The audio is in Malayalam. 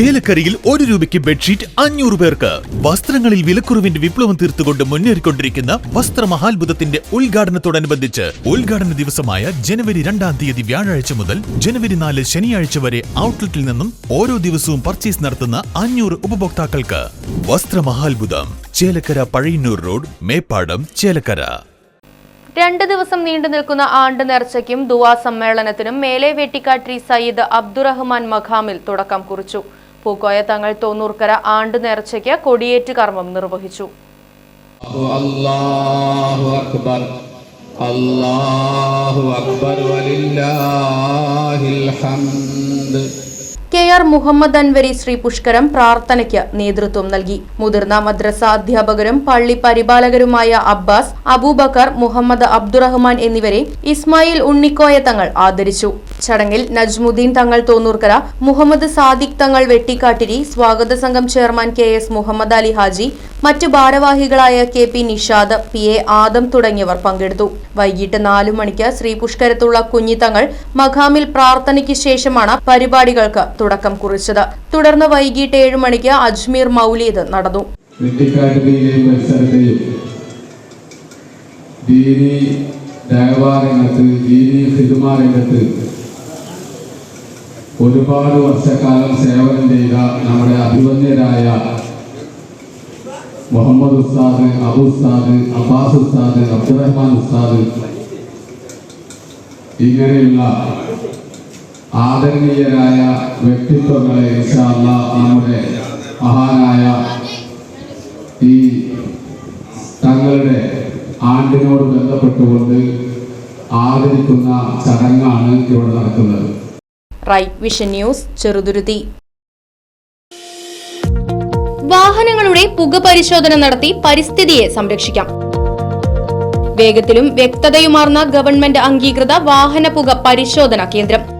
ചേലക്കരയിൽ ഒരു രൂപയ്ക്ക് ബെഡ്ഷീറ്റ് അഞ്ഞൂറ് പേർക്ക്. വസ്ത്രങ്ങളിൽ വിലക്കുറവിന്റെ വിപ്ലവം തീർത്തുകൊണ്ട് മുന്നേറിക്കൊണ്ടിരിക്കുന്ന വസ്ത്രമഹാത്ഭുതത്തിന്റെ ഉദ്ഘാടനത്തോടനുബന്ധിച്ച് ഉദ്ഘാടന ദിവസമായ ജനുവരി രണ്ടാം തീയതി വ്യാഴാഴ്ച മുതൽ ജനുവരി നാല് ശനിയാഴ്ച വരെ ഔട്ട്ലെറ്റിൽ നിന്നും ഓരോ ദിവസവും പർച്ചേസ് നടത്തുന്ന അഞ്ഞൂറ് ഉപഭോക്താക്കൾക്ക്. വസ്ത്രമഹാത്ഭുതം ചേലക്കര പഴയന്നൂർ റോഡ് മേപ്പാടം ചേലക്കര. രണ്ട് ദിവസം നീണ്ടു നിൽക്കുന്ന ആണ്ട് നേർച്ചയ്ക്കും ദുവാ സമ്മേളനത്തിനും മേലെ വെട്ടിക്കാട്ടി സയ്യിദ് അബ്ദുറഹ്മാൻ മഖാമിൽ തുടക്കം കുറിച്ചു. പൂക്കോയ തങ്ങൾ തോന്നൂർക്കര ആണ്ട് നേർച്ചയ്ക്ക് കൊടിയേറ്റ് കർമ്മം നിർവഹിച്ചു. അല്ലാഹു അക്ബർ അല്ലാഹു അക്ബർ വലില്ലാഹിൽ ഹംദ്. ആർ മുഹമ്മദ് അൻവരി ശ്രീ പുഷ്കരം പ്രാർത്ഥനയ്ക്ക് നേതൃത്വം നൽകി. മുതിർന്ന മദ്രസ അധ്യാപകരും പള്ളി പരിപാലകരുമായ അബ്ബാസ് അബൂബക്കർ മുഹമ്മദ് അബ്ദുറഹ്മാൻ എന്നിവരെ ഇസ്മായിൽ ഉണ്ണിക്കോയ തങ്ങൾ ആദരിച്ചു. ചടങ്ങിൽ നജ്മുദ്ദീൻ തങ്ങൾ തോന്നൂർക്കര മുഹമ്മദ് സാദിഖ് തങ്ങൾ വെട്ടിക്കാട്ടിരി സ്വാഗത സംഘം chairman K S Muhammad Ali Haji മറ്റ് ഭാരവാഹികളായ K P Nishad P A Adam തുടങ്ങിയവർ പങ്കെടുത്തു. വൈകിട്ട് നാലു മണിക്ക് ശ്രീ പുഷ്കരത്തുള്ള കുഞ്ഞിത്തങ്ങൾ മഖാമിൽ പ്രാർത്ഥനയ്ക്ക് ശേഷമാണ് പരിപാടികൾക്ക് തുടക്കം. കുറിച്ചത്. തുടർന്ന് വൈകിട്ട് ഏഴ് മണിക്ക് അജ്മീർ മൗലീദ് നടന്നു. ഒരുപാട് വർഷക്കാലം സേവനം ചെയ്ത നമ്മുടെ അഭിമന്യരായ മുഹമ്മദ് ഉസ്താദ് അബു ഉസ്താദ് അബ്ബാസ് ഉസ്താദ് അബ്ദുറഹ്മാൻ ഉസ്താദ് ഇങ്ങനെയുള്ള ആദരണീയരായ വ്യക്തിത്വങ്ങളെ ഇൻഷാ അല്ലാഹ് നമ്മുടെ മഹാനായ ഈ തങ്ങളുടെ ആണ്ടിനോട് ബന്ധപ്പെട്ടുകൊണ്ട് ആദരിക്കുന്ന ചടങ്ങാണ് ഇവിടെ നടക്കുന്നത്. റൈറ്റ് വിഷൻ ന്യൂസ് ചെറുതുരുത്തി വാഹനങ്ങളുടെ പുക പരിശോധന നടത്തി പരിസ്ഥിതിയെ സംരക്ഷിക്കാം. വേഗത്തിലും വ്യക്തതയുമാർന്ന ഗവൺമെന്റ് അംഗീകൃത വാഹന പുക പരിശോധന കേന്ദ്രം.